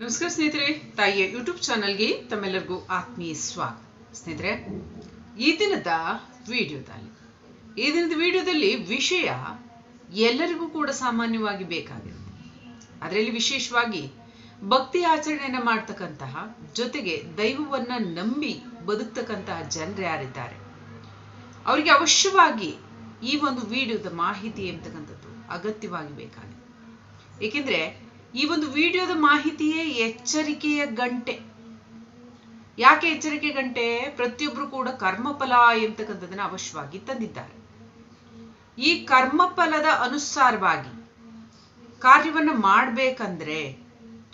ನಮಸ್ಕಾರ ಸ್ನೇಹಿತರೆ, ತಾಯಿಯ ಯೂಟ್ಯೂಬ್ ಚಾನಲ್ಗೆ ತಮ್ಮೆಲ್ಲರಿಗೂ ಆತ್ಮೀಯ ಸ್ವಾಗತ. ಸ್ನೇಹಿತರೆ, ಈ ದಿನದ ವಿಡಿಯೋದಲ್ಲಿ, ಈ ದಿನದ ವಿಡಿಯೋದಲ್ಲಿ ವಿಷಯ ಎಲ್ಲರಿಗೂ ಕೂಡ ಸಾಮಾನ್ಯವಾಗಿ ಬೇಕಾಗಿರುತ್ತೆ. ಅದರಲ್ಲಿ ವಿಶೇಷವಾಗಿ ಭಕ್ತಿ ಆಚರಣೆಯನ್ನು ಮಾಡ್ತಕ್ಕಂತಹ, ಜೊತೆಗೆ ದೈವವನ್ನ ನಂಬಿ ಬದುಕ್ತಕ್ಕಂತಹ ಜನರು ಯಾರಿದ್ದಾರೆ, ಅವರಿಗೆ ಅವಶ್ಯವಾಗಿ ಈ ಒಂದು ವಿಡಿಯೋದ ಮಾಹಿತಿ ಎಂಬತಕ್ಕಂಥದ್ದು ಅಗತ್ಯವಾಗಿ ಬೇಕಾಗಿದೆ. ಏಕೆಂದ್ರೆ ಈ ಒಂದು ವಿಡಿಯೋದ ಮಾಹಿತಿಯೇ ಎಚ್ಚರಿಕೆಯ ಗಂಟೆ. ಯಾಕೆ ಎಚ್ಚರಿಕೆ ಗಂಟೆ? ಪ್ರತಿಯೊಬ್ರು ಕೂಡ ಕರ್ಮಫಲ ಎಂಬತಕ್ಕಂಥದ್ದನ್ನ ಅವಶ್ಯವಾಗಿ ತಂದಿದ್ದಾರೆ. ಈ ಕರ್ಮಫಲದ ಅನುಸಾರವಾಗಿ ಕಾರ್ಯವನ್ನು ಮಾಡಬೇಕಂದ್ರೆ,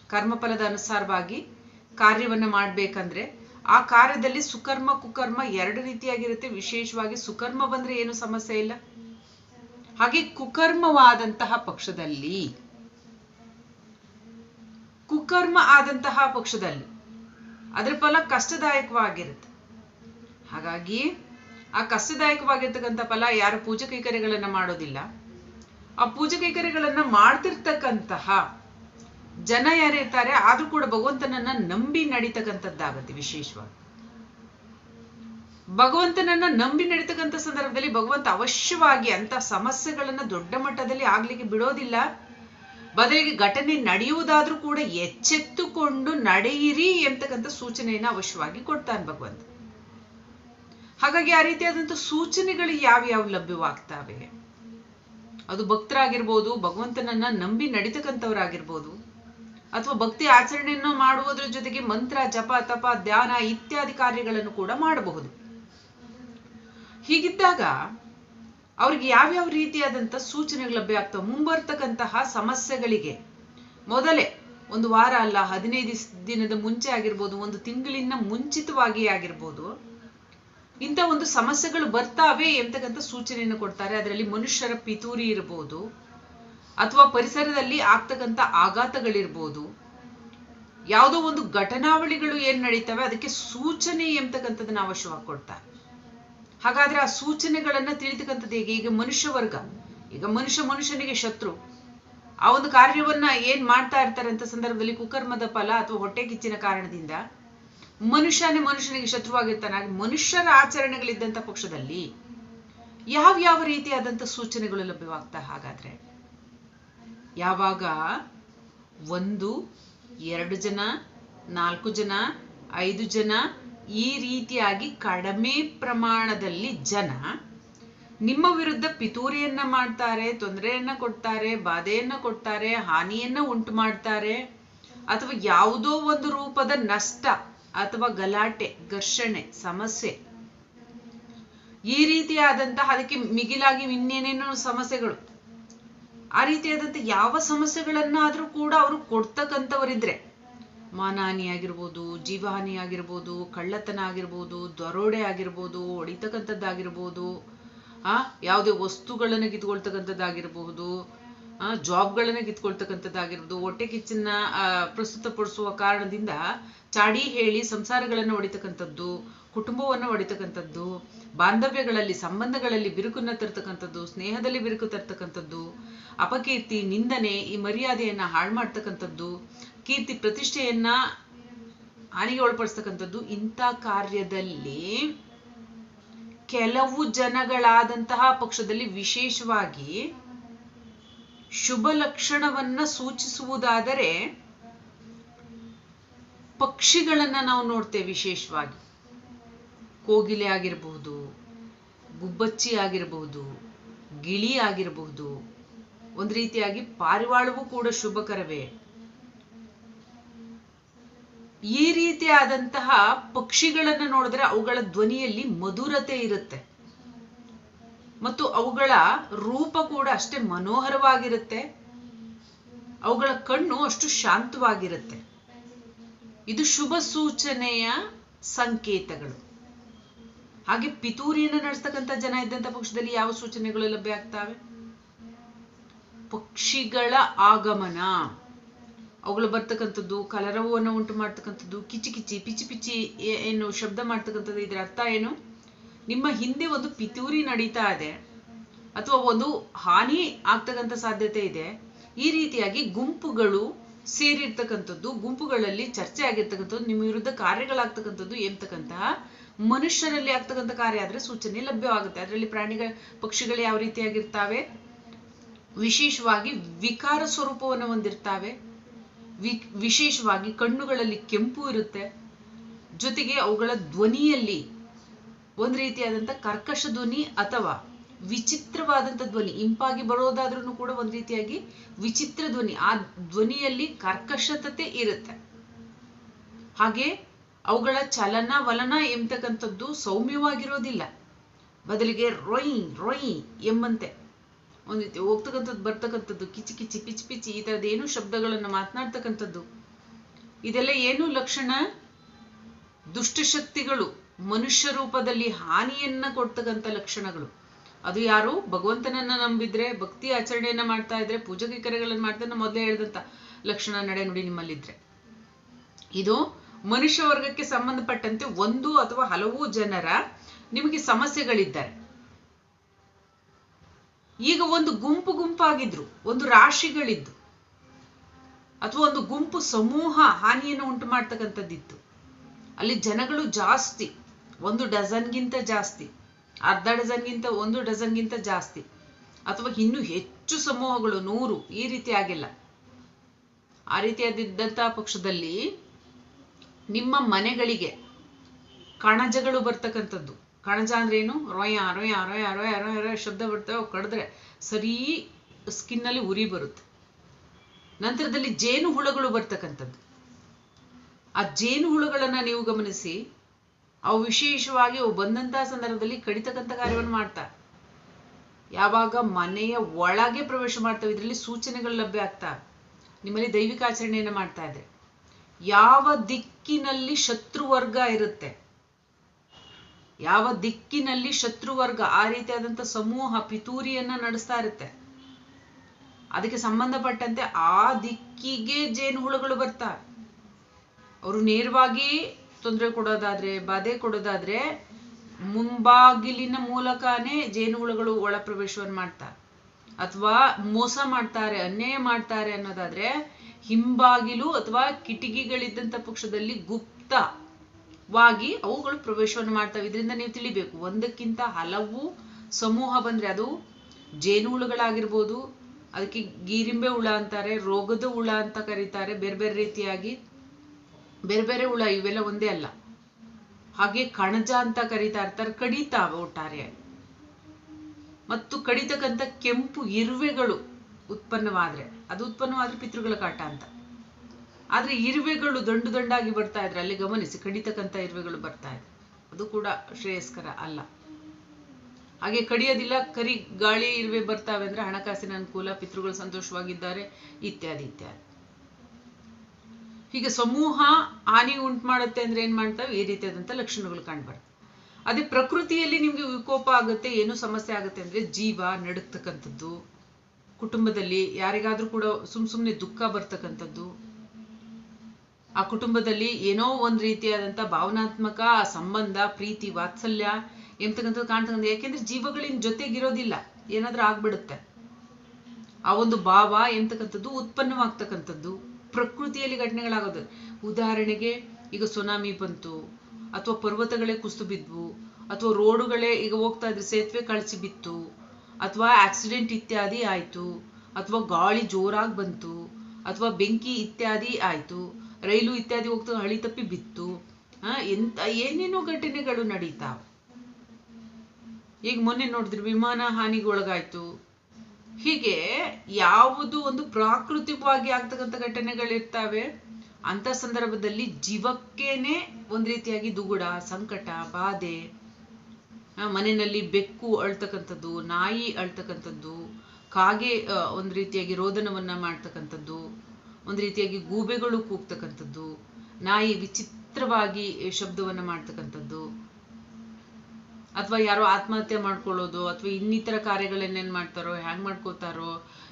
ಕರ್ಮಫಲದ ಅನುಸಾರವಾಗಿ ಕಾರ್ಯವನ್ನು ಮಾಡಬೇಕಂದ್ರೆ ಆ ಕಾರ್ಯದಲ್ಲಿ ಸುಕರ್ಮ, ಕುಕರ್ಮ ಎರಡು ರೀತಿಯಾಗಿರುತ್ತೆ. ವಿಶೇಷವಾಗಿ ಸುಕರ್ಮ ಬಂದ್ರೆ ಏನು ಸಮಸ್ಯೆ ಇಲ್ಲ. ಹಾಗೆ ಕುಕರ್ಮವಾದಂತಹ ಪಕ್ಷದಲ್ಲಿ ಕುಕರ್ಮ ಆದಂತಹ ಪಕ್ಷದಲ್ಲಿ ಅದರ ಫಲ ಕಷ್ಟದಾಯಕವಾಗಿರುತ್ತೆ. ಹಾಗಾಗಿ ಆ ಕಷ್ಟದಾಯಕವಾಗಿರ್ತಕ್ಕಂಥ ಫಲ ಯಾರು ಪೂಜೆ ಕೈಕರ್ಯಗಳನ್ನ ಮಾಡೋದಿಲ್ಲ. ಆ ಪೂಜೆ ಕೈಕರ್ಯಗಳನ್ನ ಮಾಡ್ತಿರ್ತಕ್ಕಂತಹ ಜನ ಯಾರಿರ್ತಾರೆ ಆದ್ರೂ ಕೂಡ ಭಗವಂತನನ್ನ ನಂಬಿ ನಡೀತಕ್ಕಂಥದ್ದಾಗತ್ತೆ ವಿಶೇಷವಾಗಿ. ಭಗವಂತನನ್ನ ನಂಬಿ ನಡೀತಕ್ಕಂಥ ಸಂದರ್ಭದಲ್ಲಿ ಭಗವಂತ ಅವಶ್ಯವಾಗಿ ಅಂತ ಸಮಸ್ಯೆಗಳನ್ನ ದೊಡ್ಡ ಮಟ್ಟದಲ್ಲಿ ಆಗ್ಲಿಕ್ಕೆ ಬಿಡೋದಿಲ್ಲ. ಬದಲಿಗೆ ಘಟನೆ ನಡೆಯುವುದಾದ್ರೂ ಕೂಡ ಎಚ್ಚೆತ್ತುಕೊಂಡು ನಡೆಯಿರಿ ಎಂತಕ್ಕಂಥ ಸೂಚನೆಯನ್ನು ಅವಶ್ಯವಾಗಿ ಕೊಡ್ತಾನೆ ಭಗವಂತ. ಹಾಗಾಗಿ ಆ ರೀತಿಯಾದಂಥ ಸೂಚನೆಗಳು ಯಾವ್ಯಾವ ಲಭ್ಯವಾಗ್ತಾವೆ? ಅದು ಭಕ್ತರಾಗಿರ್ಬೋದು, ಭಗವಂತನನ್ನ ನಂಬಿ ನಡೀತಕ್ಕಂಥವ್ರಾಗಿರ್ಬೋದು, ಅಥವಾ ಭಕ್ತಿ ಆಚರಣೆಯನ್ನು ಮಾಡುವುದರ ಜೊತೆಗೆ ಮಂತ್ರ, ಜಪ, ತಪ, ಧ್ಯಾನ ಇತ್ಯಾದಿ ಕಾರ್ಯಗಳನ್ನು ಕೂಡ ಮಾಡಬಹುದು. ಹೀಗಿದ್ದಾಗ ಅವ್ರಿಗೆ ಯಾವ್ಯಾವ ರೀತಿಯಾದಂಥ ಸೂಚನೆಗಳು ಲಭ್ಯ ಆಗ್ತಾವೆ? ಮುಂಬರ್ತಕ್ಕಂತಹ ಸಮಸ್ಯೆಗಳಿಗೆ. ಮೊದಲೇ ಒಂದು ವಾರ ಅಲ್ಲ, ಹದಿನೈದು ದಿನದ ಮುಂಚೆ ಆಗಿರ್ಬೋದು, ಒಂದು ತಿಂಗಳಿನ ಮುಂಚಿತವಾಗಿ ಆಗಿರ್ಬೋದು, ಇಂಥ ಒಂದು ಸಮಸ್ಯೆಗಳು ಬರ್ತಾವೆ ಎಂತಕ್ಕಂಥ ಸೂಚನೆಯನ್ನು ಕೊಡ್ತಾರೆ. ಅದರಲ್ಲಿ ಮನುಷ್ಯರ ಪಿತೂರಿ ಇರ್ಬೋದು, ಅಥವಾ ಪರಿಸರದಲ್ಲಿ ಆಗ್ತಕ್ಕಂಥ ಆಘಾತಗಳಿರ್ಬೋದು, ಯಾವುದೋ ಒಂದು ಘಟನಾವಳಿಗಳು ಏನ್ ನಡೀತವೆ, ಅದಕ್ಕೆ ಸೂಚನೆ ಎಂತಕ್ಕಂಥದ್ದನ್ನ ಅವಶ್ಯವಾಗಿ ಕೊಡ್ತಾರೆ. ಹಾಗಾದ್ರೆ ಆ ಸೂಚನೆಗಳನ್ನ ತಿಳಿತಕ್ಕಂಥದ್ದು ಹೇಗೆ ಈಗ ಮನುಷ್ಯ ವರ್ಗ, ಈಗ ಮನುಷ್ಯ ಮನುಷ್ಯನಿಗೆ ಶತ್ರು. ಆ ಒಂದು ಕಾರ್ಯವನ್ನ ಏನ್ ಮಾಡ್ತಾ ಇರ್ತಾರೆ ಅಂತ ಸಂದರ್ಭದಲ್ಲಿ ಕುಕರ್ಮದ ಫಲ ಅಥವಾ ಹೊಟ್ಟೆ ಕಿಚ್ಚಿನ ಕಾರಣದಿಂದ ಮನುಷ್ಯನೇ ಮನುಷ್ಯನಿಗೆ ಶತ್ರುವಾಗಿರ್ತಾನೆ. ಹಾಗೆ ಮನುಷ್ಯರ ಆಚರಣೆಗಳಿದ್ದಂಥ ಪಕ್ಷದಲ್ಲಿ ಯಾವ ಯಾವ ರೀತಿಯಾದಂಥ ಸೂಚನೆಗಳು ಲಭ್ಯವಾಗ್ತಾ ಹಾಗಾದ್ರೆ? ಯಾವಾಗ ಒಂದು, ಎರಡು ಜನ, ನಾಲ್ಕು ಜನ, ಐದು ಜನ ಈ ರೀತಿಯಾಗಿ ಕಡಿಮೆ ಪ್ರಮಾಣದಲ್ಲಿ ಜನ ನಿಮ್ಮ ವಿರುದ್ಧ ಪಿತೂರಿಯನ್ನ ಮಾಡ್ತಾರೆ, ತೊಂದರೆಯನ್ನ ಕೊಡ್ತಾರೆ, ಬಾಧೆಯನ್ನ ಕೊಡ್ತಾರೆ, ಹಾನಿಯನ್ನ ಉಂಟು ಮಾಡ್ತಾರೆ, ಅಥವಾ ಯಾವುದೋ ಒಂದು ರೂಪದ ನಷ್ಟ ಅಥವಾ ಗಲಾಟೆ, ಘರ್ಷಣೆ, ಸಮಸ್ಯೆ. ಈ ರೀತಿಯಾದಂತಹ ಅದಕ್ಕೆ ಮಿಗಿಲಾಗಿ ಇನ್ನೇನೇನೋ ಸಮಸ್ಯೆಗಳು. ಆ ರೀತಿಯಾದಂಥ ಯಾವ ಸಮಸ್ಯೆಗಳನ್ನಾದ್ರೂ ಕೂಡ ಅವರು ಕೊಡ್ತಕ್ಕಂಥವರಿದ್ರೆ ಮಾನಹಾನಿ ಆಗಿರ್ಬೋದು ಜೀವಹಾನಿ ಆಗಿರ್ಬೋದು ಕಳ್ಳತನ ಆಗಿರ್ಬೋದು, ದರೋಡೆ ಆಗಿರ್ಬೋದು, ಹೊಡಿತಕ್ಕಂಥದ್ದಾಗಿರ್ಬೋದು, ಆ, ಯಾವುದೇ ವಸ್ತುಗಳನ್ನು ಕಿತ್ಕೊಳ್ತಕ್ಕಂಥದ್ದಾಗಿರ್ಬಹುದು ಆ, ಜಾಬ್ಗಳನ್ನ ಕಿತ್ಕೊಳ್ತಕ್ಕಂಥದ್ದಾಗಿರ್ಬೋದು, ಹೊಟ್ಟೆ ಕಿಚ್ಚನ್ನ ಪ್ರಸ್ತುತಪಡಿಸುವ ಕಾರಣದಿಂದ ಚಾಡಿ ಹೇಳಿ ಸಂಸಾರಗಳನ್ನು ಹೊಡಿತಕ್ಕಂಥದ್ದು, ಕುಟುಂಬವನ್ನು ಹೊಡಿತಕ್ಕಂಥದ್ದು, ಬಾಂಧವ್ಯಗಳಲ್ಲಿ, ಸಂಬಂಧಗಳಲ್ಲಿ ಬಿರುಕನ್ನ ತರ್ತಕ್ಕಂಥದ್ದು, ಸ್ನೇಹದಲ್ಲಿ ಬಿರುಕು ತರ್ತಕ್ಕಂಥದ್ದು, ಅಪಕೀರ್ತಿ, ನಿಂದನೆ ಈ ಮರ್ಯಾದೆಯನ್ನ ಹಾಳು ಮಾಡ್ತಕ್ಕಂಥದ್ದು ಕೀರ್ತಿ ಪ್ರತಿಷ್ಠೆಯನ್ನ ಹಾನಿಗೆ ಒಳಪಡಿಸ್ತಕ್ಕಂಥದ್ದು ಇಂಥ ಕಾರ್ಯದಲ್ಲಿ ಕೆಲವು ಜನಗಳಾದಂತಹ ಪಕ್ಷದಲ್ಲಿ ವಿಶೇಷವಾಗಿ ಶುಭ ಲಕ್ಷಣವನ್ನ ಸೂಚಿಸುವುದಾದರೆ ಪಕ್ಷಿಗಳನ್ನ ನಾವು ನೋಡ್ತೇವೆ ವಿಶೇಷವಾಗಿ. ಕೋಗಿಲೆ ಆಗಿರಬಹುದು, ಗುಬ್ಬಚ್ಚಿ ಆಗಿರಬಹುದು, ಗಿಳಿ ಆಗಿರಬಹುದು. ಒಂದು ರೀತಿಯಾಗಿ ಪಾರಿವಾಳವೂ ಕೂಡ ಶುಭಕರವೇ. ಈ ರೀತಿಯಾದಂತಹ ಪಕ್ಷಿಗಳನ್ನ ನೋಡಿದ್ರೆ ಅವುಗಳ ಧ್ವನಿಯಲ್ಲಿ ಮಧುರತೆ ಇರುತ್ತೆ. ಮತ್ತು ಅವುಗಳ ರೂಪ ಕೂಡ ಅಷ್ಟೇ ಮನೋಹರವಾಗಿರುತ್ತೆ. ಅವುಗಳ ಕಣ್ಣು ಅಷ್ಟು ಶಾಂತವಾಗಿರುತ್ತೆ. ಇದು ಶುಭ ಸೂಚನೆಯ ಸಂಕೇತಗಳು. ಹಾಗೆ ಪಿತೂರಿಯನ್ನು ನಡೆಸ್ತಕ್ಕಂಥ ಜನ ಇದ್ದಂಥ ಪಕ್ಷದಲ್ಲಿ ಯಾವ ಸೂಚನೆಗಳು ಲಭ್ಯ ಆಗ್ತವೆ? ಪಕ್ಷಿಗಳ ಆಗಮನ. ಅವುಗಳು ಬರ್ತಕ್ಕಂಥದ್ದು ಕಲರವವನ್ನು ಉಂಟು ಮಾಡ್ತಕ್ಕಂಥದ್ದು ಕಿಚಿ ಕಿಚಿ ಪಿಚಿ ಪಿಚಿ ಏನು ಶಬ್ದ ಮಾಡ್ತಕ್ಕಂಥದ್ದು ಇದರ ಅರ್ಥ ಏನು? ನಿಮ್ಮ ಹಿಂದೆ ಒಂದು ಪಿತೂರಿ ನಡೀತಾ ಇದೆ. ಅಥವಾ ಒಂದು ಹಾನಿ ಆಗ್ತಕ್ಕಂಥ ಸಾಧ್ಯತೆ ಇದೆ. ಈ ರೀತಿಯಾಗಿ ಗುಂಪುಗಳು ಸೇರಿರ್ತಕ್ಕಂಥದ್ದು, ಗುಂಪುಗಳಲ್ಲಿ ಚರ್ಚೆ ಆಗಿರ್ತಕ್ಕಂಥದ್ದು, ನಿಮ್ಮ ವಿರುದ್ಧ ಕಾರ್ಯಗಳಾಗ್ತಕ್ಕಂಥದ್ದು ಎಂತಕ್ಕಂತಹ ಮನುಷ್ಯರಲ್ಲಿ ಆಗ್ತಕ್ಕಂಥ ಕಾರ್ಯ ಆದ್ರೆ ಸೂಚನೆ ಲಭ್ಯವಾಗುತ್ತೆ. ಅದರಲ್ಲಿ ಪ್ರಾಣಿಗಳ, ಪಕ್ಷಿಗಳು ಯಾವ ರೀತಿಯಾಗಿರ್ತಾವೆ? ವಿಶೇಷವಾಗಿ ವಿಕಾರ ಸ್ವರೂಪವನ್ನು ಹೊಂದಿರ್ತಾವೆ. ವಿ, ವಿಶೇಷವಾಗಿ ಕಣ್ಣುಗಳಲ್ಲಿ ಕೆಂಪು ಇರುತ್ತೆ. ಜೊತೆಗೆ ಅವುಗಳ ಧ್ವನಿಯಲ್ಲಿ ಒಂದು ರೀತಿಯಾದಂಥ ಕರ್ಕಶ ಧ್ವನಿ ಅಥವಾ ವಿಚಿತ್ರವಾದಂಥ ಧ್ವನಿ, ಇಂಪಾಗಿ ಬರೋದಾದ್ರೂ ಕೂಡ ಒಂದು ರೀತಿಯಾಗಿ ವಿಚಿತ್ರ ಧ್ವನಿ, ಆ ಧ್ವನಿಯಲ್ಲಿ ಕರ್ಕಶತತೆ ಇರುತ್ತೆ. ಹಾಗೆ ಅವುಗಳ ಚಲನ ವಲನ ಎಂಬತಕ್ಕಂಥದ್ದು ಸೌಮ್ಯವಾಗಿರೋದಿಲ್ಲ. ಬದಲಿಗೆ ರೊಯ್ ರೊಯ್ ಎಂಬಂತೆ. ಒಂದು ಹೋಗ್ತಕ್ಕಂಥದ್ದು, ಬರ್ತಕ್ಕಂಥದ್ದು, ಕಿಚಿ ಕಿಚಿ, ಪಿಚಿ ಪಿಚಿ, ಈ ಥರದ್ದು ಏನು ಶಬ್ದಗಳನ್ನು ಮಾತನಾಡ್ತಕ್ಕಂಥದ್ದು. ಇದೆಲ್ಲ ಏನು ಲಕ್ಷಣ? ದುಷ್ಟಶಕ್ತಿಗಳು, ಮನುಷ್ಯ ರೂಪದಲ್ಲಿ ಹಾನಿಯನ್ನ ಕೊಡ್ತಕ್ಕಂಥ ಲಕ್ಷಣಗಳು. ಅದು ಯಾರು? ಭಗವಂತನನ್ನ ನಂಬಿದ್ರೆ, ಭಕ್ತಿ ಆಚರಣೆಯನ್ನ ಮಾಡ್ತಾ ಇದ್ರೆ ಪೂಜೆ ಕರೆಗಳನ್ನ ಮಾಡ್ತಾ ನಾನು ಮೊದಲೇ ಹೇಳಿದಂತ ಲಕ್ಷಣ ನಡೆನುಡಿ ನಿಮ್ಮಲ್ಲಿದ್ರೆ. ಇದು ಮನುಷ್ಯ ವರ್ಗಕ್ಕೆ ಸಂಬಂಧಪಟ್ಟಂತೆ ಒಂದು ಅಥವಾ ಹಲವು ಜನರ ನಿಮಗೆ ಸಮಸ್ಯೆಗಳಿದ್ದಾರೆ. ಈಗ ಒಂದು ಗುಂಪು ಗುಂಪಾಗಿದ್ರು, ಒಂದು ರಾಶಿಗಳಿದ್ದು, ಅಥವಾ ಒಂದು ಗುಂಪು ಸಮೂಹ ಹಾನಿಯನ್ನು ಉಂಟು ಮಾಡ್ತಕ್ಕಂಥದ್ದಿತ್ತು. ಅಲ್ಲಿ ಜನಗಳು ಜಾಸ್ತಿ, ಒಂದು ಡಜನ್ಗಿಂತ ಜಾಸ್ತಿ, ಅರ್ಧ ಡಜನ್ಗಿಂತ ಒಂದು ಡಜನ್ಗಿಂತ ಜಾಸ್ತಿ, ಅಥವಾ ಇನ್ನೂ ಹೆಚ್ಚು ಸಮೂಹಗಳು, ನೂರು, ಈ ರೀತಿ ಆಗಿಲ್ಲ. ಆ ರೀತಿಯಾದಿದ್ದಂತಹ ಪಕ್ಷದಲ್ಲಿ ನಿಮ್ಮ ಮನೆಗಳಿಗೆ ಕಣಜಗಳು ಬರ್ತಕ್ಕಂಥದ್ದು. ಕಣಜ ಅಂದ್ರೆ ಏನು? ರೊಯ ರೊಯ ರೊಯ ರೊಯ ರೊಯ ರೊಯ ಶಬ್ದ ಬರ್ತವೆ, ಅವು ಕಡಿದ್ರೆ ಸರಿ ಸ್ಕಿನ್ನಲ್ಲಿ ಉರಿ ಬರುತ್ತೆ. ನಂತರದಲ್ಲಿ ಜೇನು ಹುಳಗಳು ಬರ್ತಕ್ಕಂಥದ್ದು. ಆ ಜೇನು ಹುಳುಗಳನ್ನು ನೀವು ಗಮನಿಸಿ, ಅವು ವಿಶೇಷವಾಗಿ ಅವು ಬಂದಂತಹ ಸಂದರ್ಭದಲ್ಲಿ ಕಡಿತಕ್ಕಂಥ ಕಾರ್ಯವನ್ನು ಮಾಡ್ತಾ ಯಾವಾಗ ಮನೆಯ ಒಳಗೆ ಪ್ರವೇಶ ಮಾಡ್ತವೆ, ಇದರಲ್ಲಿ ಸೂಚನೆಗಳು ಲಭ್ಯ ಆಗ್ತಾ, ನಿಮ್ಮಲ್ಲಿ ದೈವಿಕ ಆಚರಣೆಯನ್ನು ಮಾಡ್ತಾ ಇದೆ ಯಾವ ದಿಕ್ಕಿನಲ್ಲಿ ಶತ್ರುವರ್ಗ ಇರುತ್ತೆ? ಯಾವ ದಿಕ್ಕಿನಲ್ಲಿ ಶತ್ರುವರ್ಗ ಆ ರೀತಿಯಾದಂಥ ಸಮೂಹ ಪಿತೂರಿಯನ್ನ ನಡೆಸ್ತಾ ಇರುತ್ತೆ. ಅದಕ್ಕೆ ಸಂಬಂಧಪಟ್ಟಂತೆ ಆ ದಿಕ್ಕಿಗೆ ಜೇನುಹುಳುಗಳು ಬರ್ತಾರೆ ಅವರು ನೇರವಾಗಿ ತೊಂದರೆ ಕೊಡೋದಾದ್ರೆ, ಬಾಧೆ ಕೊಡೋದಾದ್ರೆ ಮುಂಬಾಗಿಲಿನ ಮೂಲಕನೇ ಜೇನುಹುಳುಗಳು ಒಳ ಪ್ರವೇಶವನ್ನು ಮಾಡ್ತಾರೆ. ಅಥವಾ ಮೋಸ ಮಾಡ್ತಾರೆ, ಅನ್ಯಾಯ ಮಾಡ್ತಾರೆ ಅನ್ನೋದಾದ್ರೆ ಹಿಂಬಾಗಿಲು ಅಥವಾ ಕಿಟಕಿಗಳಿದ್ದಂಥ ಪಕ್ಷದಲ್ಲಿ ಗುಪ್ತವಾಗಿ ಅವುಗಳು ಪ್ರವೇಶವನ್ನು ಮಾಡ್ತವೆ. ಇದರಿಂದ ನೀವು ತಿಳಿಬೇಕು, ಒಂದಕ್ಕಿಂತ ಹಲವು ಸಮೂಹ ಬಂದ್ರೆ ಅದು ಜೇನುಹುಳುಗಳಾಗಿರ್ಬೋದು ಅದಕ್ಕೆ ಗೀರಿಂಬೆ ಹುಳ ಅಂತಾರೆ, ರೋಗದ ಹುಳ ಅಂತ ಕರೀತಾರೆ. ಬೇರೆ ಬೇರೆ ರೀತಿಯಾಗಿ ಬೇರೆ ಬೇರೆ ಹುಳ ಇವೆಲ್ಲ ಒಂದೇ ಅಲ್ಲ. ಹಾಗೆ ಕಣಜ ಅಂತ ಕರೀತಾ ಇರ್ತಾರೆ ಕಡಿತ ಒಟ್ಟಾರೆ ಮತ್ತು ಕಡಿತಕ್ಕಂಥ ಕೆಂಪು ಇರುವೆಗಳು ಉತ್ಪನ್ನವಾದ್ರೆ, ಅದು ಉತ್ಪನ್ನವಾದ್ರೆ ಪಿತೃಗಳ ಕಾಟ ಅಂತ. ಆದ್ರೆ ಇರುವೆಗಳು ದಂಡು ದಂಡಾಗಿ ಬರ್ತಾ ಇದ್ರೆ ಅಲ್ಲಿ ಗಮನಿಸಿ, ಕಡಿತಕ್ಕಂಥ ಇರುವೆಗಳು ಬರ್ತಾ ಇದೆ. ಅದು ಕೂಡ ಶ್ರೇಯಸ್ಕರ ಅಲ್ಲ. ಹಾಗೆ ಕಡಿಯೋದಿಲ್ಲ, ಕರಿ ಗಾಳಿ ಇರುವೆ ಬರ್ತಾವೆ ಅಂದ್ರೆ ಹಣಕಾಸಿನ ಅನುಕೂಲ, ಪಿತೃಗಳು ಸಂತೋಷವಾಗಿದ್ದಾರೆ, ಇತ್ಯಾದಿ ಇತ್ಯಾದಿ. ಹೀಗೆ ಸಮೂಹ ಹಾನಿ ಉಂಟು ಮಾಡುತ್ತೆ ಅಂದ್ರೆ ಏನ್ ಮಾಡ್ತಾವೆ? ಈ ರೀತಿಯಾದಂಥ ಲಕ್ಷಣಗಳು ಕಾಣ್ಬಾರ್ದು ಅದೇ ಪ್ರಕೃತಿಯಲ್ಲಿ ನಿಮ್ಗೆ ವಿಕೋಪ ಆಗುತ್ತೆ, ಏನು ಸಮಸ್ಯೆ ಆಗುತ್ತೆ ಅಂದ್ರೆ ಜೀವ ನಡುಕ್ತಕ್ಕಂಥದ್ದು ಕುಟುಂಬದಲ್ಲಿ ಯಾರಿಗಾದ್ರೂ ಕೂಡ ಸುಮ್ ಸುಮ್ಮನೆ ದುಃಖ ಬರ್ತಕ್ಕಂಥದ್ದು ಆ ಕುಟುಂಬದಲ್ಲಿ ಏನೋ ಒಂದು ರೀತಿಯಾದಂಥ ಭಾವನಾತ್ಮಕ ಸಂಬಂಧ, ಪ್ರೀತಿ, ವಾತ್ಸಲ್ಯ ಎಂತಕ್ಕಂಥದ್ದು ಕಾಣ್ತಕ್ಕಂಥ ಯಾಕೆಂದ್ರೆ ಜೀವಗಳಿನ ಜೊತೆಗಿರೋದಿಲ್ಲ. ಏನಾದ್ರೂ ಆಗ್ಬಿಡುತ್ತೆ. ಆ ಒಂದು ಭಾವ ಎಂತಕ್ಕಂಥದ್ದು ಉತ್ಪನ್ನವಾಗ್ತಕ್ಕಂಥದ್ದು. ಪ್ರಕೃತಿಯಲ್ಲಿ ಘಟನೆಗಳಾಗೋದು. ಉದಾಹರಣೆಗೆ ಈಗ ಸುನಾಮಿ ಬಂತು, ಅಥವಾ ಪರ್ವತಗಳೇ ಕುಸಿದು ಬಿದ್ವು, ಅಥವಾ ರೋಡುಗಳೇ ಈಗ ಹೋಗ್ತಾ ಇದ್ರೆ ಸೇತುವೆ ಕಳಿಸಿ ಬಿತ್ತು, ಅಥವಾ ಆಕ್ಸಿಡೆಂಟ್ ಇತ್ಯಾದಿ ಆಯ್ತು, ಅಥವಾ ಗಾಳಿ ಜೋರಾಗಿ ಬಂತು, ಅಥವಾ ಬೆಂಕಿ ಇತ್ಯಾದಿ ಆಯ್ತು. ರೈಲು ಇತ್ಯಾದಿ ಹೋಗ್ತಾ ಹಳಿ ತಪ್ಪಿ ಬಿತ್ತು. ಆ, ಎಂತ, ಏನೇನೋ ಘಟನೆಗಳು ನಡೀತಾವ ಈಗ ಮೊನ್ನೆ ನೋಡಿದ್ರೆ, ವಿಮಾನ ಹಾನಿಗೊಳಗಾಯ್ತು. ಹೀಗೆ ಯಾವುದು ಒಂದು ಪ್ರಾಕೃತಿಕವಾಗಿ ಆಗ್ತಕ್ಕಂಥ ಘಟನೆಗಳಿರ್ತಾವೆ ಅಂತ ಸಂದರ್ಭದಲ್ಲಿ ಜೀವಕ್ಕೇನೆ ಒಂದ್ ರೀತಿಯಾಗಿ ದುಗುಡ, ಸಂಕಟ, ಬಾಧೆ. ಮನೆಯಲ್ಲಿ ಬೆಕ್ಕು ಅಳ್ತಕ್ಕಂಥದ್ದು, ನಾಯಿ ಅಳ್ತಕ್ಕಂಥದ್ದು, ಕಾಗೆ ಒಂದ್ ರೀತಿಯಾಗಿ ರೋದನವನ್ನ ಮಾಡ್ತಕ್ಕಂಥದ್ದು. ಒಂದ್ ರೀತಿಯಾಗಿ ಗೂಬೆಗಳು ಕೂಗ್ತಕ್ಕಂಥದ್ದು, ನಾಯಿ ವಿಚಿತ್ರವಾಗಿ ಶಬ್ದವನ್ನ ಮಾಡ್ತಕ್ಕಂಥದ್ದು, ಅಥವಾ ಯಾರೋ ಆತ್ಮಹತ್ಯೆ ಮಾಡ್ಕೊಳ್ಳೋದು, ಅಥವಾ ಇನ್ನಿತರ ಕಾರ್ಯಗಳನ್ನೇನು ಮಾಡ್ತಾರೋ, ಹ್ಯಾಂಗ್ ಮಾಡ್ಕೋತಾರೋ,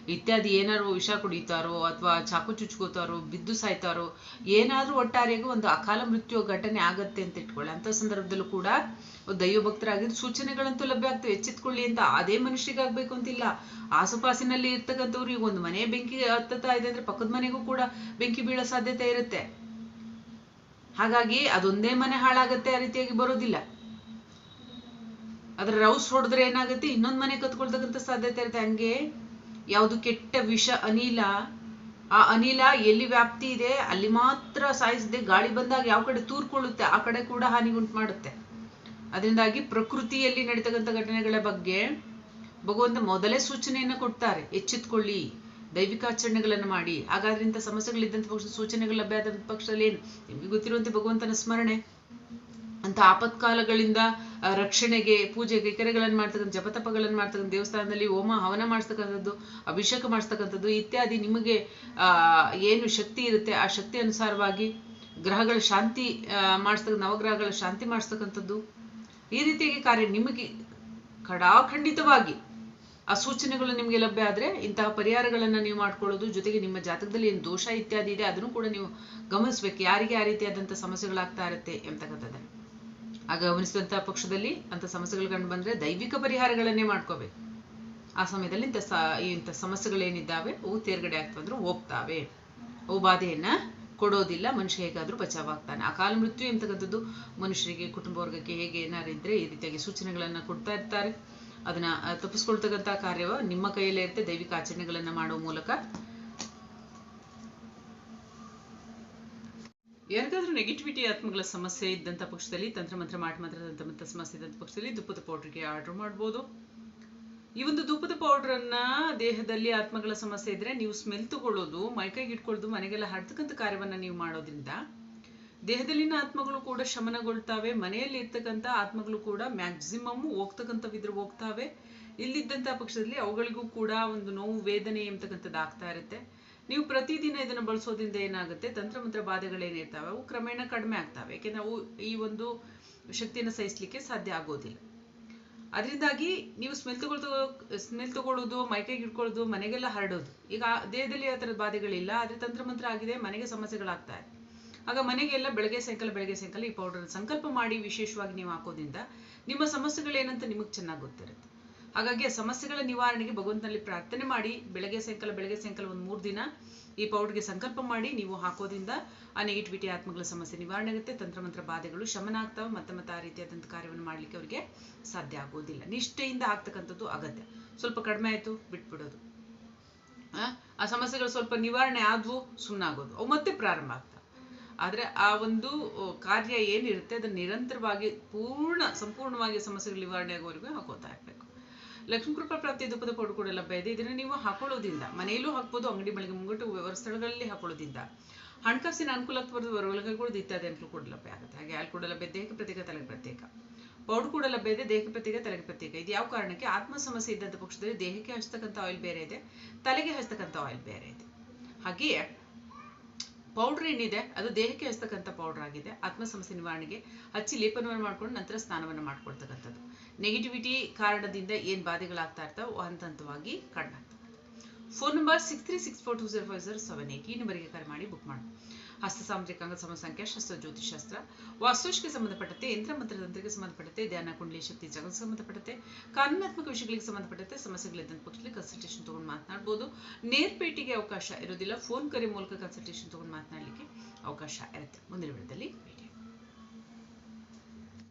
ಇತ್ಯಾದಿ ಏನಾದ್ರು ವಿಷ ಕುಡಿತಾರೋ, ಅಥವಾ ಚಾಕು ಚುಚ್ಕೋತಾರೋ, ಬಿದ್ದು ಸಾಯ್ತಾರೋ, ಏನಾದ್ರೂ ಒಟ್ಟಾರೆಗೂ ಒಂದು ಅಕಾಲ ಮೃತ್ಯು ಘಟನೆ ಆಗತ್ತೆ ಅಂತ ಇಟ್ಕೊಳ್ಳಿ ಅಂತ ಸಂದರ್ಭದಲ್ಲೂ ಕೂಡ ದೈವ ಭಕ್ತರಾಗಿದ್ದು ಸೂಚನೆಗಳಂತೂ ಲಭ್ಯ ಆಗ್ತವೆ. ಎಚ್ಚೆತ್ಕೊಳ್ಳಿ ಅಂತ ಅದೇ ಮನುಷ್ಯರಿಗಾಗ್ಬೇಕು ಅಂತಿಲ್ಲ. ಆಸುಪಾಸಿನಲ್ಲಿ ಇರ್ತಕ್ಕಂಥವ್ರು ಈಗ ಒಂದು ಮನೆ ಬೆಂಕಿ ಹತ್ತತಾ ಇದೆ ಅಂದ್ರೆ ಪಕ್ಕದ ಮನೆಗೂ ಕೂಡ ಬೆಂಕಿ ಬೀಳೋ ಸಾಧ್ಯತೆ ಇರುತ್ತೆ. ಹಾಗಾಗಿ ಅದೊಂದೇ ಮನೆ ಹಾಳಾಗತ್ತೆ ಆ ರೀತಿಯಾಗಿ ಬರೋದಿಲ್ಲ. ಅದ್ರ ರೌಸ್ ಹೊಡೆದ್ರೆ ಏನಾಗುತ್ತೆ? ಇನ್ನೊಂದ್ ಮನೆ ಕತ್ಕೊಳ್ತಕ್ಕಂಥ ಸಾಧ್ಯತೆ ಇರುತ್ತೆ. ಹಂಗೆ ಯಾವುದು ಕೆಟ್ಟ ವಿಷ ಅನಿಲ, ಆ ಅನಿಲ ಎಲ್ಲಿ ವ್ಯಾಪ್ತಿ ಇದೆ, ಅಲ್ಲಿ ಮಾತ್ರ ಸಾಯಿಸದೆ ಗಾಳಿ ಬಂದಾಗ ಯಾವ ಕಡೆ ತೂರ್ಕೊಳ್ಳುತ್ತೆ, ಆ ಕಡೆ ಕೂಡ ಹಾನಿ ಉಂಟು ಮಾಡುತ್ತೆ. ಅದರಿಂದಾಗಿ ಪ್ರಕೃತಿಯಲ್ಲಿ ನಡೀತಕ್ಕಂಥ ಘಟನೆಗಳ ಬಗ್ಗೆ ಭಗವಂತ ಮೊದಲೇ ಸೂಚನೆಯನ್ನು ಕೊಡ್ತಾರೆ, ಎಚ್ಚೆತ್ಕೊಳ್ಳಿ ದೈವಿಕಾಚರಣೆಗಳನ್ನು ಮಾಡಿ. ಹಾಗಾದ್ರಿಂದ ಸಮಸ್ಯೆಗಳಿದ್ದಂಥ ಪಕ್ಷ, ಸೂಚನೆಗಳು ಲಭ್ಯ ಆದ ಪಕ್ಷದಲ್ಲಿ ಏನು? ನಿಮಗೆ ಗೊತ್ತಿರುವಂತೆ ಭಗವಂತನ ಸ್ಮರಣೆ. ಅಂತ ಆಪತ್ಕಾಲಗಳಿಂದ ರಕ್ಷಣೆಗೆ, ಪೂಜೆಗೆ, ಕೆರೆಗಳನ್ನು ಮಾಡ್ತಕ್ಕಂಥ, ಜಪತಪಗಳನ್ನು ಮಾಡ್ತಕ್ಕಂಥ ದೇವಸ್ಥಾನದಲ್ಲಿ ಹೋಮ, ಹವನ ಮಾಡಿಸ್ತಕ್ಕಂಥದ್ದು ಅಭಿಷೇಕ ಮಾಡಿಸ್ತಕ್ಕಂಥದ್ದು ಇತ್ಯಾದಿ ನಿಮಗೆ ಏನು ಶಕ್ತಿ ಇರುತ್ತೆ, ಆ ಶಕ್ತಿ ಅನುಸಾರವಾಗಿ ಗ್ರಹಗಳ ಶಾಂತಿ ಮಾಡಿಸ್ತಕ್ಕ ನವಗ್ರಹಗಳ ಶಾಂತಿ ಮಾಡಿಸ್ತಕ್ಕಂಥದ್ದು ಈ ರೀತಿಯಾಗಿ ಕಾರ್ಯ ನಿಮಗೆ ಕಡಾಖಂಡಿತವಾಗಿ ಆ ಸೂಚನೆಗಳು ನಿಮಗೆ ಲಭ್ಯ ಆದ್ರೆ ಇಂತಹ ಪರಿಹಾರಗಳನ್ನು ನೀವು ಮಾಡ್ಕೊಳ್ಳೋದು, ಜೊತೆಗೆ ನಿಮ್ಮ ಜಾತಕದಲ್ಲಿ ಏನು ದೋಷ ಇತ್ಯಾದಿ ಇದೆ ಅದನ್ನು ಕೂಡ ನೀವು ಗಮನಿಸ್ಬೇಕು. ಯಾರಿಗೆ ಆ ರೀತಿಯಾದಂಥ ಸಮಸ್ಯೆಗಳಾಗ್ತಾ ಇರುತ್ತೆ ಎಂತಕ್ಕಂಥದ್ದನ್ನು ಆ ಗಮನಿಸಿದಂಥ ಪಕ್ಷದಲ್ಲಿ ಅಂತ ಸಮಸ್ಯೆಗಳು ಕಂಡು ಬಂದ್ರೆ ದೈವಿಕ ಪರಿಹಾರಗಳನ್ನೇ ಮಾಡ್ಕೋಬೇಕು. ಆ ಸಮಯದಲ್ಲಿ ಇಂಥ ಸ ಇಂಥ ಸಮಸ್ಯೆಗಳೇನಿದ್ದಾವೆ, ಅವು ತೇರ್ಗಡೆ ಆಗ್ತಂದ್ರೆ ಹೋಗ್ತಾವೆ. ಅವು ಬಾಧೆಯನ್ನ ಕೊಡೋದಿಲ್ಲ, ಮನುಷ್ಯ ಹೇಗಾದರೂ ಬಚಾವಾಗ್ತಾನೆ. ಅಕಾಲ ಮೃತ್ಯು ಎಂತಕ್ಕಂಥದ್ದು? ಮನುಷ್ಯರಿಗೆ, ಕುಟುಂಬ ವರ್ಗಕ್ಕೆ ಹೇಗೆ ಏನಾರು ಇದ್ರೆ ಈ ರೀತಿಯಾಗಿ ಸೂಚನೆಗಳನ್ನ ಕೊಡ್ತಾ ಇರ್ತಾರೆ. ಅದನ್ನ ತಪ್ಪಿಸ್ಕೊಳ್ತಕ್ಕಂಥ ಕಾರ್ಯವ ನಿಮ್ಮ ಕೈಯಲ್ಲೇ ಇರುತ್ತೆ. ದೈವಿಕ ಆಚರಣೆಗಳನ್ನ ಮಾಡುವ ಮೂಲಕ. ಯಾರಿಗಾದ್ರೂ ನೆಗೆಟಿವಿಟಿ ಆತ್ಮಗಳ ಸಮಸ್ಯೆ ಇದ್ದಂಥ ಪಕ್ಷದಲ್ಲಿ ತಂತ್ರಮಂತ್ರ ಮಾಟ ಮಾತ್ರ ತಂತ್ರಮಂತ್ರ ಸಮಸ್ಯೆ ಇದ್ದಂಥ ಪಕ್ಷದಲ್ಲಿ ದುಪ್ಪದ ಪೌಡ್ರಿಗೆ ಆರ್ಡರ್ ಮಾಡ್ಬೋದು. ಈ ಒಂದು ಧೂಪದ ಪೌಡರ್ ಅನ್ನ ದೇಹದಲ್ಲಿ ಆತ್ಮಗಳ ಸಮಸ್ಯೆ ಇದ್ರೆ ನೀವು ಸ್ಮೆಲ್ ತಗೊಳ್ಳೋದು ಮೈಕೈಗೆ ಇಟ್ಕೊಳ್ಳೋದು ಮನೆಗೆಲ್ಲ ಹಡ್ತಕ್ಕಂಥ ಕಾರ್ಯವನ್ನ ನೀವು ಮಾಡೋದ್ರಿಂದ ದೇಹದಲ್ಲಿನ ಆತ್ಮಗಳು ಕೂಡ ಶಮನಗೊಳ್ತಾವೆ, ಮನೆಯಲ್ಲಿ ಇರ್ತಕ್ಕಂಥ ಆತ್ಮಗಳು ಕೂಡ ಮ್ಯಾಕ್ಸಿಮಮ್ ಹೋಗ್ತಕ್ಕಂಥವಿದ್ರೆ ಹೋಗ್ತಾವೆ. ಇಲ್ಲಿದ್ದಂಥ ಪಕ್ಷದಲ್ಲಿ ಅವುಗಳಿಗೂ ಕೂಡ ಒಂದು ನೋವು, ವೇದನೆ ಎಂಬತಕ್ಕಂಥದ್ದು ಆಗ್ತಾ ಇರುತ್ತೆ. ನೀವು ಪ್ರತಿದಿನ ಇದನ್ನು ಬಳಸೋದ್ರಿಂದ ಏನಾಗುತ್ತೆ? ತಂತ್ರಮಂತ್ರ ಬಾಧೆಗಳೇನಿರ್ತಾವೆ, ಅವು ಕ್ರಮೇಣ ಕಡಿಮೆ ಆಗ್ತಾವೆ. ಯಾಕೆಂದ್ರೆ ಅವು ಈ ಒಂದು ಶಕ್ತಿಯನ್ನು ಸಹಿಸ್ಲಿಕ್ಕೆ ಸಾಧ್ಯ ಆಗೋದಿಲ್ಲ. ಅದರಿಂದಾಗಿ ನೀವು ಸ್ಮೆಲ್ ತಗೊಳ್ತಾ ಸ್ಮೆಲ್ ತಗೊಳ್ಳೋದು ಮೈಕೈಗೆ ಇಟ್ಕೊಳ್ಳೋದು ಮನೆಗೆಲ್ಲ ಹರಡೋದು. ಈಗ ದೇಹದಲ್ಲಿ ಆ ಥರದ ಬಾಧೆಗಳಿಲ್ಲ, ಆದರೆ ತಂತ್ರಮಂತ್ರ ಆಗಿದೆ, ಮನೆಗೆ ಸಮಸ್ಯೆಗಳಾಗ್ತಾ ಇದೆ. ಆಗ ಮನೆಗೆಲ್ಲ ಬೆಳಗ್ಗೆ ಸಾಯಂಕಾಲ ಬೆಳಗ್ಗೆ ಸಾಯಂಕಾಲ ಈ ಪೌಡರ್ ಸಂಕಲ್ಪ ಮಾಡಿ ವಿಶೇಷವಾಗಿ ನೀವು ಹಾಕೋದ್ರಿಂದ ನಿಮ್ಮ ಸಮಸ್ಯೆಗಳೇನಂತ ನಿಮಗೆ ಚೆನ್ನಾಗಿ ಗೊತ್ತಿರುತ್ತೆ. ಹಾಗಾಗಿ ಆ ಸಮಸ್ಯೆಗಳ ನಿವಾರಣೆಗೆ ಭಗವಂತನಲ್ಲಿ ಪ್ರಾರ್ಥನೆ ಮಾಡಿ, ಬೆಳಗ್ಗೆ ಸಾಯಂಕಾಲ ಬೆಳಗ್ಗೆ ಸಾಯಂಕಾಲ ಒಂದು ಮೂರು ದಿನ ಈ ಪೌಡರ್ಗೆ ಸಂಕಲ್ಪ ಮಾಡಿ ನೀವು ಹಾಕೋದ್ರಿಂದ ಆ ನೆಗೆಟಿವಿಟಿ ಆತ್ಮಗಳ ಸಮಸ್ಯೆ ನಿವಾರಣೆ ಆಗುತ್ತೆ. ತಂತ್ರಮಂತ್ರ ಬಾಧೆಗಳು ಶಮನ ಆಗ್ತವೆ. ಮತ್ತೆ ಮತ್ತೆ ಆ ರೀತಿಯಾದಂಥ ಕಾರ್ಯವನ್ನು ಮಾಡಲಿಕ್ಕೆ ಅವರಿಗೆ ಸಾಧ್ಯ ಆಗೋದಿಲ್ಲ. ನಿಷ್ಠೆಯಿಂದ ಆಗ್ತಕ್ಕಂಥದ್ದು ಅಗತ್ಯ. ಸ್ವಲ್ಪ ಕಡಿಮೆ ಆಯಿತು ಬಿಟ್ಬಿಡೋದು. ಆ, ಸಮಸ್ಯೆಗಳು ಸ್ವಲ್ಪ ನಿವಾರಣೆ ಆದವು ಸುಮ್ಮನಾಗೋದು ಅವು ಮತ್ತೆ ಪ್ರಾರಂಭ ಆಗ್ತವೆ. ಆದರೆ ಆ ಒಂದು ಕಾರ್ಯ ಏನಿರುತ್ತೆ ಅದನ್ನು ನಿರಂತರವಾಗಿ ಪೂರ್ಣ ಸಂಪೂರ್ಣವಾಗಿ ಸಮಸ್ಯೆಗಳು ನಿವಾರಣೆ ಆಗೋವರೆಗೂ ಹಾಕೋತಾ ಇರ್ಬೇಕು. ಲಕ್ಷ್ಮೀ ಕೃಪಾ ಪ್ರಾಪ್ತಿ ಧೂಪದ ಪೌಡರ್ ಕೂಡ ಲಭ್ಯ ಇದೆ. ಇದನ್ನು ನೀವು ಹಾಕೊಳ್ಳೋದ್ರಿಂದ, ಮನೆಯಲ್ಲೂ ಹಾಕ್ಬೋದು, ಅಂಗಡಿ ಮಳಿಗೆ ಮುಂಗಟ್ಟು ಸ್ಥಳಗಳಲ್ಲಿ ಹಾಕೊಳ್ಳೋದ್ರಿಂದ. ಹಣಕಾಸಿನ ಅನುಕೂಲತ್ವದ ವರ್ಗಗಳು ಇತ್ಯಾದಿ ಅನುಕೂಲ ಕೂಡ ಲಭ್ಯ ಆಗುತ್ತೆ. ಹಾಗೆ ಹಾಲು ಕೂಡ ಲಭ್ಯ, ದೇಹಕ್ಕೆ ಪ್ರತ್ಯೇಕ, ತಲೆಗೆ ಪ್ರತ್ಯೇಕ. ಪೌಡರ್ ಕೂಡ ಲಭ್ಯ ಇದೆ, ದೇಹಕ್ಕೆ ಪ್ರತ್ಯೇಕ, ತಲೆಗೆ ಪ್ರತ್ಯೇಕ. ಇದು ಯಾವ ಕಾರಣಕ್ಕೆ? ಆತ್ಮ ಸಮಸ್ಯೆ ಇದ್ದಂಥ ಪಕ್ಷದಲ್ಲಿ ದೇಹಕ್ಕೆ ಹಚ್ಚತಕ್ಕಂಥ ಆಯಿಲ್ ಬೇರೆ ಇದೆ, ತಲೆಗೆ ಹಚ್ಚತಕ್ಕಂಥ ಆಯಿಲ್ ಬೇರೆ ಇದೆ. ಹಾಗೆಯೇ ಪೌಡರ್ ಏನಿದೆ? ಅದು ದೇಹಕ್ಕೆ ಹಚ್ತಕ್ಕಂಥ ಪೌಡರ್ ಆಗಿದೆ ಆತ್ಮ ಸಮಸ್ಯೆ ನಿವಾರಣೆಗೆ ಹಚ್ಚಿ ಲೇಪನವನ್ನು ಮಾಡ್ಕೊಂಡು ನಂತರ ಸ್ನಾನವನ್ನು ಮಾಡ್ಕೊಳ್ತಕ್ಕಂಥದ್ದು. ನೆಗೆಟಿವಿಟಿ ಕಾರಣದಿಂದ ಏನು ಬಾಧೆಗಳಾಗ್ತಾ ಇರ್ತಾವೆ ಹಂತ ಹಂತವಾಗಿ ಕಡಿಮೆ phone number six three six four two zero five zero seven eight ಈ ನಂಬರಿಗೆ ಕರೆ ಮಾಡಿ ಬುಕ್ ಮಾಡಿ. ಹಸ್ತ ಸಾಮುದ್ರಿಕಾಂಗ ಸಮಸಂಖ್ಯಾ, ಶಸ್ತ್ರ ಜ್ಯೋತಿಷಾಸ್ತ್ರ ವಾಸ್ತುಶಿಗೆ ಸಂಬಂಧಪಟ್ಟಂತೆ, ಯಂತ್ರ ಮಂತ್ರತಂತ್ರಕ್ಕೆ ಸಂಬಂಧಪಟ್ಟಂತೆ, ಧ್ಯಾನ, ಕುಂಡಲಿ ಶಕ್ತಿ ಜಗತ್ ಸಂಬಂಧಪಟ್ಟಂತೆ, ಕಾನೂನಾತ್ಮಕ ವಿಷಯಗಳಿಗೆ ಸಂಬಂಧಪಟ್ಟಂತೆ ಸಮಸ್ಯೆಗಳಿದ್ದಂಥ ಪಕ್ಷದಲ್ಲಿ ಕನ್ಸಲ್ಟೇಷನ್ ತಗೊಂಡು ಮಾತನಾಡ್ಬೋದು. ನೇರ್ಪೇಟಿಗೆ ಅವಕಾಶ ಇರೋದಿಲ್ಲ ಫೋನ್ ಕರೆ ಮೂಲಕ ಕನ್ಸಲ್ಟೇಷನ್ ತಗೊಂಡು ಮಾತನಾಡಲಿಕ್ಕೆ ಅವಕಾಶ ಇರುತ್ತೆ. ಮುಂದಿನ ವಿಡಿಯೋದಲ್ಲಿ